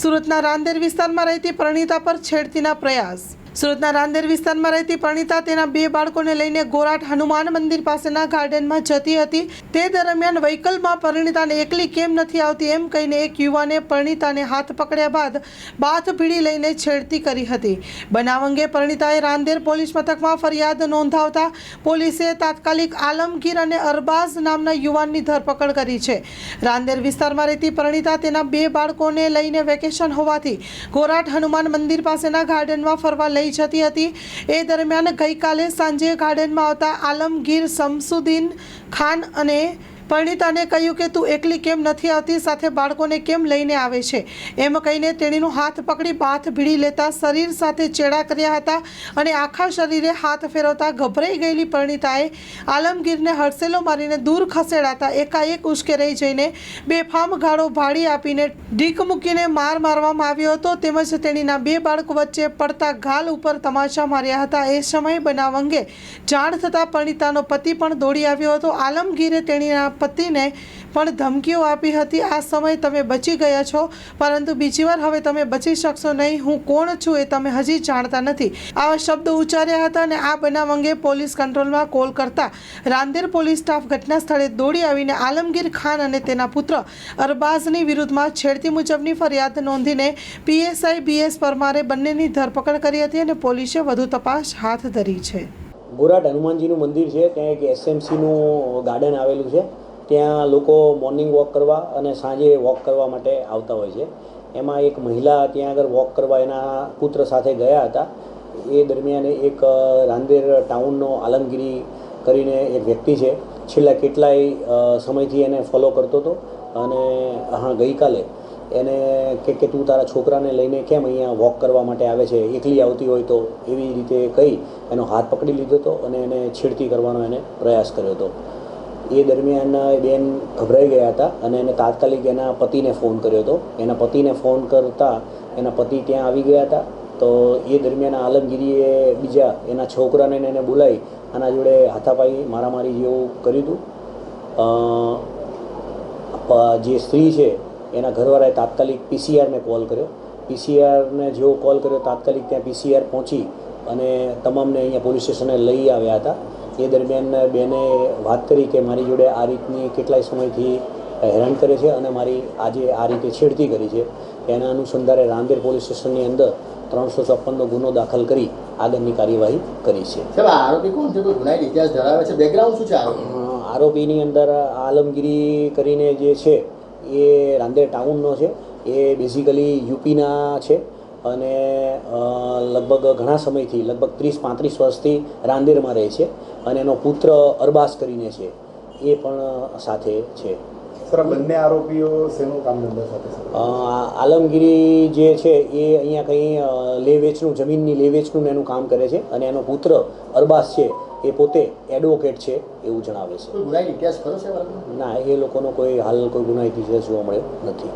સુરતના રાંદેર વિસ્તારમાં રહેતી પ્રણીતા પર છેડતીના પ્રયાસ. સુરતના રાંદેર વિસ્તારમાં રહેતી પરણિતા તેના બે બાળકોને લઈને ગોરાટ હનુમાન મંદિર પાસેના ગાર્ડનમાં જતી હતી. તે દરમિયાન વ્હીકલમાં પરિણીતાને એકલી કેમ નથી આવતી એમ કહીને એક યુવાને પરણિતાને હાથ પકડ્યા બાદ બાથ ભીડી લઈને છેડતી કરી હતી. બનાવ અંગે પરણિતાએ રાંદેર પોલીસ મથકમાં ફરિયાદ નોંધાવતા પોલીસે તાત્કાલિક આલમગીર અને અરબાઝ નામના યુવાનની ધરપકડ કરી છે. રાંદેર વિસ્તારમાં રહેતી પરિણીતા તેના બે બાળકોને લઈને વેકેશન હોવાથી ગોરાટ હનુમાન મંદિર પાસેના ગાર્ડનમાં ફરવા લઈ જતી હતી. એ દરમિયાન ગઈકાલે સાંજે ગાર્ડનમાં આવતા આલમગીર શમસુદ્દીન ખાન અને પરણિતાને કહ્યું કે તું એકલી કેમ નથી આવતી? સાથે બાળકોને કેમ લઈને આવે છે? એમ કહીને તેણીનો હાથ પકડી બાથ ભીડી લેતા શરીર સાથે ચેડા કર્યા હતા અને આખા શરીરે હાથ ફેરવતા ગભરાઈ ગયેલી પરણિતાએ આલમગીરને હડસેલો મારીને દૂર ખસેડાતા એકાએક ઉશ્કેરાઈ જઈને બેફામ ગાળો ભાડી આપીને ઢીક મૂકીને માર મારવામાં આવ્યો હતો. તેમજ તેણીના બે બાળકો વચ્ચે પડતા ગાલ ઉપર તમાચા માર્યા હતા. એ સમય બનાવ અંગે જાણ થતાં પરિણીતાનો પતિ પણ દોડી આવ્યો હતો. આલમગીરે તેણીના પતિને પણ ધમકીઓ આપી હતી. આ સમયે તમે બચી ગયા છો, પરંતુ બીજી વાર હવે તમે બચી શકશો નહીં. હું કોણ છું એ તમે હજી જાણતા નથી. આવા શબ્દો ઉચ્ચાર્યા હતા અને આ બનાવ અંગે પોલીસ કંટ્રોલમાં કોલ કરતા રાંદેર પોલીસ સ્ટાફ ઘટના સ્થળે દોડી આવીને આલમગીર ખાન અને તેના પુત્ર અરબાઝની વિરુદ્ધમાં છેડતી મુજબની ફરિયાદ નોંધીને પીએસઆઈ બીએસ પરમારે બંનેની ધરપકડ કરી હતી અને પોલીસે વધુ તપાસ હાથ ધરી છે. ગોરાટ હનુમાનજીનું મંદિર છે. ત્યાં એક એસએમસીનું ગાર્ડન આવેલું છે. ત્યાં લોકો મોર્નિંગ વોક કરવા અને સાંજે વોક કરવા માટે આવતા હોય છે. એમાં એક મહિલા ત્યાં આગળ વોક કરવા એના પુત્ર સાથે ગયા હતા. એ દરમિયાન એક રાંદેર ટાઉનનો આલમગીરી કરીને એક વ્યક્તિ છે. છેલ્લા કેટલાય સમયથી એને ફોલો કરતો હતો અને, હા, ગઈકાલે એને કે કે તું તારા છોકરાને લઈને કેમ અહીંયા વોક કરવા માટે આવે છે? એકલી આવતી હોય તો એવી રીતે કહી એનો હાથ પકડી લીધો હતો અને એને છેડતી કરવાનો એને પ્રયાસ કર્યો હતો. એ દરમિયાન બેન ગભરાઈ ગયા હતા અને એને તાત્કાલિક એના પતિને ફોન કર્યો હતો. એના પતિને ફોન કરતા એના પતિ ત્યાં આવી ગયા હતા. તો એ દરમિયાન આલમગીરીએ બીજા એના છોકરાને એને બોલાવી આના જોડે હાથાપાઈ મારામારી જેવું કર્યું હતું. જે સ્ત્રી છે એના ઘરવાળાએ તાત્કાલિક પીસીઆરને કોલ કર્યો. પીસીઆરને જેવો કોલ કર્યો, તાત્કાલિક ત્યાં પીસીઆર પહોંચી અને તમામને અહીંયા પોલીસ સ્ટેશને લઈ આવ્યા હતા. એ દરમિયાન બેને વાત કરી કે મારી જોડે આ રીતની કેટલાય સમયથી હેરાન કરે છે અને મારી આજે આ રીતે છેડતી કરી છે. એના અનુસંધાને રામદેર પોલીસ સ્ટેશનની અંદર ત્રણસો છપ્પનનો ગુનો દાખલ કરી આગળની કાર્યવાહી કરી છે. સાહેબ આરોપી કોણ છે? કોઈ ગુનાહિત ઇતિહાસ ધરાવે છે? બેકગ્રાઉન્ડ શું છે આરોપીની? અંદર આલમગીરી કરીને જે છે એ રાંદેર ટાઉનનો છે. એ બેઝિકલી યુપીના છે. અને લગભગ ઘણા સમયથી લગભગ ત્રીસ પાંત્રીસ વર્ષથી રાંદેરમાં રહે છે અને એનો પુત્ર અરબાસ કરીને છે. એ પણ સાથે છે. બંને આરોપીઓ શેનું કામ ધંધો સાથે આલમગીરી જે છે એ અહીંયા કંઈ લે વેચનું જમીનની લે વેચનું એનું કામ કરે છે અને એનો પુત્ર અરબાસ છે એ પોતે એડવોકેટ છે એવું જણાવે છે? ના એ લોકોનો કોઈ હાલ કોઈ ગુનાહિત ઇતિહાસ જોવા મળ્યો નથી.